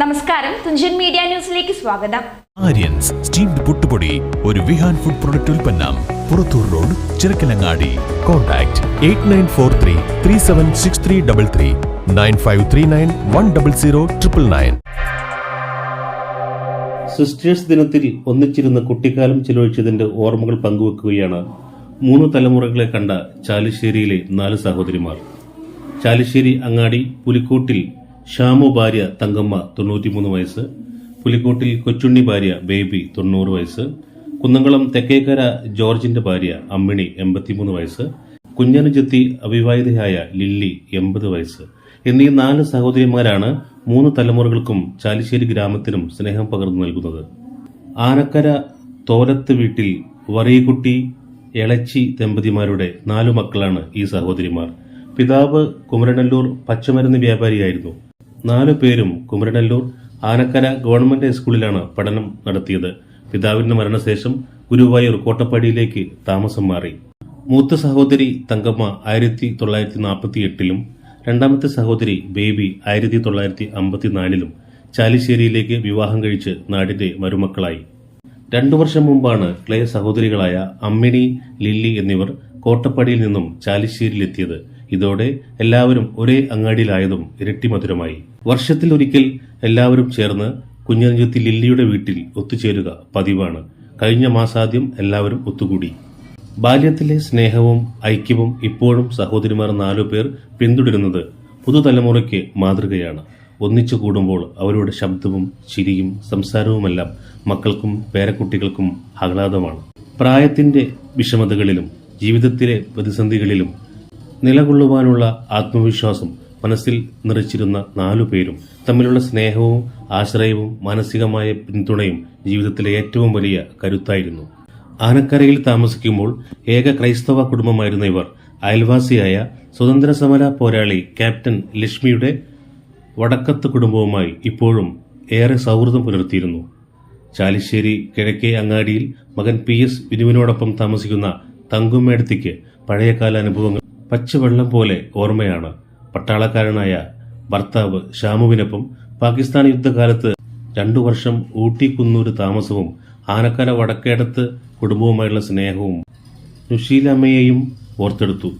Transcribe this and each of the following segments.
നമസ്കാരം. തുഞ്ചൻ മീഡിയ ന്യൂസിലേക്ക് സ്വാഗതം. ആര്യൻസ് സ്റ്റീംഡ് പുട്ടുപൊടി ഒരു വിഹാൻ ഫുഡ് പ്രൊഡക്റ്റ് ഉൽപ്പന്നം Purathur road Chirakkalangadi. Contact eight nine four three three seven six three double three nine five three nine one double zero triple nine. Sisters ദിനത്തിൽ ഒന്നിച്ചിരുന്ന കുട്ടിക്കാലം ചിലവഴിച്ചതിന്റെ ഓർമ്മകൾ പങ്കുവെക്കുകയാണ് മൂന്ന് തലമുറകളെ കണ്ട ചാലിശ്ശേരിയിലെ നാല് സഹോദരിമാർ. ചാലിശ്ശേരി അങ്ങാടി പുലിക്കോട്ടിൽ ഷാമു ഭാര്യ തങ്കമ്മ തൊണ്ണൂറ്റിമൂന്ന് വയസ്സ് പുലിക്കോട്ടിൽ കൊച്ചുണ്ണി ഭാര്യ ബേബി തൊണ്ണൂറ് വയസ്സ് കുന്നംകുളം തെക്കേക്കര ജോർജിന്റെ ഭാര്യ അമ്മിണി എൺപത്തിമൂന്ന് വയസ്സ് കുഞ്ഞനുജത്തി അവിവാഹിതയായ ലില്ലി എൺപത് വയസ്സ് എന്നീ നാല് സഹോദരിമാരാണ് മൂന്ന് തലമുറകൾക്കും ചാലിശ്ശേരി ഗ്രാമത്തിനും സ്നേഹം പകർന്നു നൽകുന്നത്. ആനക്കര തോലത്ത് വീട്ടിൽ വറീകുട്ടി എളച്ചി ദമ്പതിമാരുടെ നാലു മക്കളാണ് ഈ സഹോദരിമാർ. പിതാവ് കുമരനല്ലൂർ പച്ചമരുന്ന് വ്യാപാരിയായിരുന്നു. നാലു പേരും കുമരനല്ലൂർ ആനക്കര ഗവൺമെന്റ് സ്കൂളിലാണ് പഠനം നടത്തിയത്. പിതാവിന്റെ മരണശേഷം ഗുരുവായൂർ കോട്ടപ്പാടിയിലേക്ക് താമസം മാറി. മൂത്ത സഹോദരി തങ്കമ്മ ആയിരത്തി തൊള്ളായിരത്തി നാൽപ്പത്തി എട്ടിലും രണ്ടാമത്തെ സഹോദരി ബേബി ആയിരത്തി തൊള്ളായിരത്തി അമ്പത്തിനാലിലും ചാലിശ്ശേരിയിലേക്ക് വിവാഹം കഴിച്ച് നാടിന്റെ മരുമക്കളായി. രണ്ടു വർഷം മുമ്പാണ് ക്ലേ സഹോദരികളായ അമ്മിണി ലില്ലി എന്നിവർ കോട്ടപ്പടിയിൽ നിന്നും ചാലിശ്ശേരിയിലെത്തിയത്. ഇതോടെ എല്ലാവരും ഒരേ അങ്ങാടിയിലായതും ഇരട്ടി മധുരമായി. വർഷത്തിൽ ഒരിക്കൽ എല്ലാവരും ചേർന്ന് കുഞ്ഞഞ്ചത്തി ലില്ലിയുടെ വീട്ടിൽ ഒത്തുചേരുക പതിവാണ്. കഴിഞ്ഞ മാസാദ്യം എല്ലാവരും ഒത്തുകൂടി. ബാല്യത്തിലെ സ്നേഹവും ഐക്യവും ഇപ്പോഴും സഹോദരിമാർ നാലു പേർ പിന്തുടരുന്നത് പുതുതലമുറയ്ക്ക് മാതൃകയാണ്. ഒന്നിച്ചു കൂടുമ്പോൾ അവരുടെ ശബ്ദവും ചിരിയും സംസാരവുമെല്ലാം മക്കൾക്കും പേരക്കുട്ടികൾക്കും ആഹ്ലാദമാണ്. പ്രായത്തിന്റെ വിഷമതകളിലും ജീവിതത്തിലെ പ്രതിസന്ധികളിലും നിലകൊള്ളുവാനുള്ള ആത്മവിശ്വാസം മനസ്സിൽ നിറച്ചിരുന്ന നാലു പേരും തമ്മിലുള്ള സ്നേഹവും ആശ്രയവും മാനസികമായ പിന്തുണയും ജീവിതത്തിലെ ഏറ്റവും വലിയ കരുത്തായിരുന്നു. ആനക്കരയിൽ താമസിക്കുമ്പോൾ ഏക ക്രൈസ്തവ കുടുംബമായിരുന്ന ഇവർ അയൽവാസിയായ സ്വതന്ത്ര സമര പോരാളി ക്യാപ്റ്റൻ ലക്ഷ്മിയുടെ വടക്കത്ത് കുടുംബവുമായി ഇപ്പോഴും ഏറെ സൗഹൃദം പുലർത്തിയിരുന്നു. ചാലിശ്ശേരി കിഴക്കേ അങ്ങാടിയിൽ മകൻ പി എസ് വിനുവിനോടൊപ്പം താമസിക്കുന്ന തങ്കുമേടത്തിക്ക് പഴയകാല അനുഭവങ്ങൾ പച്ചവെള്ളം പോലെ ഓർമ്മയാണ് പട്ടാളക്കാരനായ ഭർത്താവ് ഷാമുവിനൊപ്പം പാകിസ്ഥാൻ യുദ്ധകാലത്ത് രണ്ടു വർഷം ഊട്ടി കുന്നൂര് താമസവും ആനക്കര വടക്കേടത്ത് കുടുംബവുമായുള്ള സ്നേഹവും നുഷീലമ്മയെയും ഓർത്തെടുത്തു.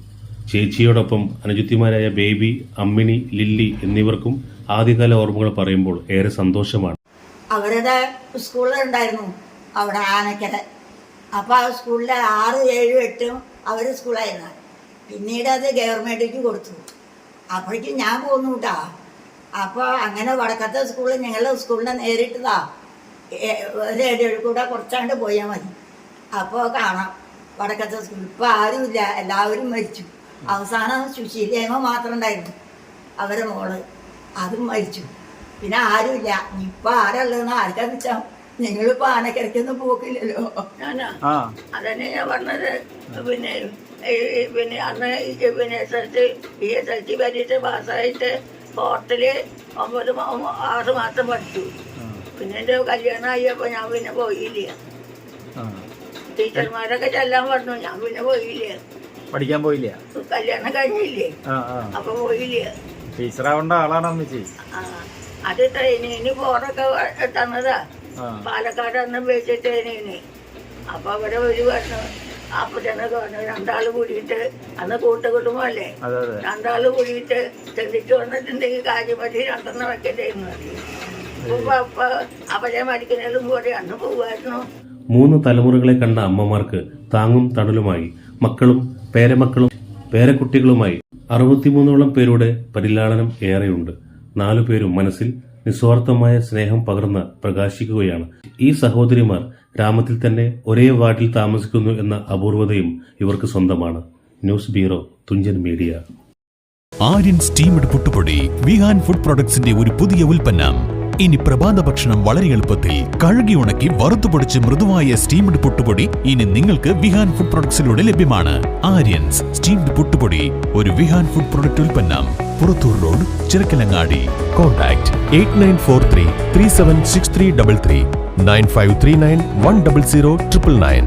ചേച്ചിയോടൊപ്പം അനുജത്തിമാരായ ബേബി അമ്മിണി ലില്ലി എന്നിവർക്കും ആദ്യകാല ഓർമ്മകൾ പറയുമ്പോൾ ഏറെ സന്തോഷമാണ്. അവരുടെ സ്കൂളിലുണ്ടായിരുന്നു അവിടെ ആനക്കര. അപ്പോൾ ആ സ്കൂളിലെ ആറ് ഏഴും എട്ടും അവർ സ്കൂളായിരുന്നു. പിന്നീട് അത് ഗവൺമെന്റിലേക്ക് കൊടുത്തു. അപ്പോഴേക്കും ഞാൻ പോന്നു കേട്ടാ അപ്പോൾ അങ്ങനെ വടക്കത്തെ സ്കൂളിൽ ഞങ്ങളുടെ സ്കൂളിനെ നേരിട്ടതാ. റേഡിയോയിൽ കൂടെ കുറച്ചാണ്ട് പോയാൽ മതി. അപ്പോൾ കാണാം വടക്കത്തെ സ്കൂൾ. ഇപ്പോൾ ആരുമില്ല എല്ലാവരും മരിച്ചു. അവസാനം സുശീലേമ മാത്രം ഉണ്ടായിരുന്നു അവരെ മോൾ. അതും മരിച്ചു. പിന്നെ ആരുമില്ല. ഇപ്പം ആരുള്ളതെന്ന് ആർക്കാന്ന് വെച്ചാൽ നിങ്ങളിപ്പോ ആനക്കരക്കൊന്നും പോക്കില്ലല്ലോ. ആ. അതന്നെ ഞാൻ പറഞ്ഞത്. പിന്നെ പിന്നെ അന്ന് ഈ പിന്നെ S L C P S L C പരീക്ഷ പാസ്സായിട്ട് ഹോട്ടൽ ഒമ്പത് ആറ് മാസം പഠിച്ചു. പിന്നെ എന്റെ കല്യാണം ആയപ്പോൾ ഞാൻ പിന്നെ പോയില്ല. ടീച്ചർമാരൊക്കെ ചെല്ലാൻ പറഞ്ഞു ഞാൻ പിന്നെ പോയില്ല. പഠിക്കാൻ പോയില്ല? കല്യാണം കഴിഞ്ഞില്ലേ? അപ്പൊ പോയില്ല. ടീച്ചറാവേണ്ട ആളാണ് അമ്മച്ചി. അത് ട്രെയിനിന് പോറൊക്കെ തന്നതാ. പാലക്കാട് അന്ന് അപ്പൊ അവിടെ ഒരു വർഷം അപ്പൊ തന്നെ പറഞ്ഞു രണ്ടാൾ കൂടിയിട്ട് അന്ന് കൂട്ടുകുടുംബമല്ലേ? അതെ അതെ. രണ്ടാൾ കൂടിയിട്ട് ചെന്നിട്ട് വന്നിട്ടുണ്ടെങ്കിൽ കാര്യമതി രണ്ടെണ്ണം വെക്കണ്ടായിരുന്നു അപ്പൊ അപ്പൊ അവരെ മരിക്കുന്നതിലും കൂടെ അന്ന് പോവായിരുന്നു. മൂന്ന് തലമുറകളെ കണ്ട അമ്മമാർക്ക് താങ്ങും തണലുമായി. മക്കളും പേരമക്കളും പേരക്കുട്ടികളുമായി അറുപത്തിമൂന്നോളം പേരുടെ പരിലാളനം ഏറെയുണ്ട്. നാലു പേരും മനസ്സിൽ നിസ്വാർത്ഥമായ സ്നേഹം പകർന്ന് പ്രകാശിക്കുകയാണ്. ഈ സഹോദരിമാർ ഗ്രാമത്തിൽ തന്നെ ഒരേ വാർഡിൽ താമസിക്കുന്നു എന്ന അപൂർവതയും ഇവർക്ക് സ്വന്തമാണ്. News bureau Thunchan media. Aryan steamed പുട്ടുപൊടി വിഹാൻ ഫുഡ് പ്രൊഡക്ട്സിന്റെ ഒരു പുതിയ ഉൽപ്പന്നം. ഇനി പ്രഭാത ഭക്ഷണം വളരെ എളുപ്പത്തിൽ കഴുകി ഉണക്കി വറുത്തു പൊടിച്ച് മൃദുവായ സ്റ്റീംഡ് പുട്ടുപൊടി ഇനി നിങ്ങൾക്ക് വിഹാൻ ഫുഡ് പ്രൊഡക്ട്സിലൂടെ ലഭ്യമാണ്. ആര്യൻസ് സ്റ്റീംഡ് പുട്ടുപൊടി ഒരു വിഹാൻ ഫുഡ് പ്രൊഡക്റ്റ് ഉൽപ്പന്നം. Purathur road Chirakkalangadi contact eight nine four three three seven six three double three nine five three nine one double zero triple nine